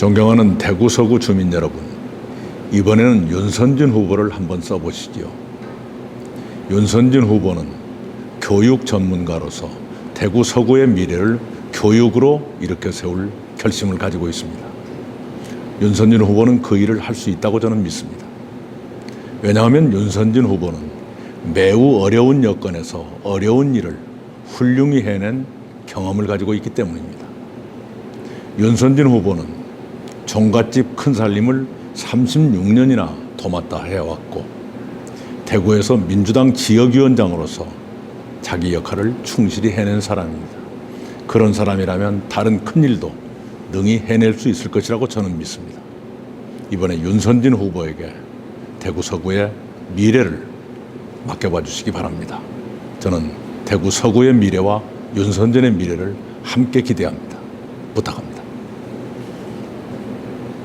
존경하는 대구 서구 주민 여러분, 이번에는 윤선진 후보를 한번 써보시지요. 윤선진 후보는 교육 전문가로서 대구 서구의 미래를 교육으로 일으켜 세울 결심을 가지고 있습니다. 윤선진 후보는 그 일을 할 수 있다고 저는 믿습니다. 왜냐하면 윤선진 후보는 매우 어려운 여건에서 어려운 일을 훌륭히 해낸 경험을 가지고 있기 때문입니다. 윤선진 후보는 종갓집 큰 살림을 36년이나 도맡아 해왔고 대구에서 민주당 지역위원장으로서 자기 역할을 충실히 해낸 사람입니다. 그런 사람이라면 다른 큰 일도 능히 해낼 수 있을 것이라고 저는 믿습니다. 이번에 윤선진 후보에게 대구 서구의 미래를 맡겨봐 주시기 바랍니다. 저는 대구 서구의 미래와 윤선진의 미래를 함께 기대합니다. 부탁합니다.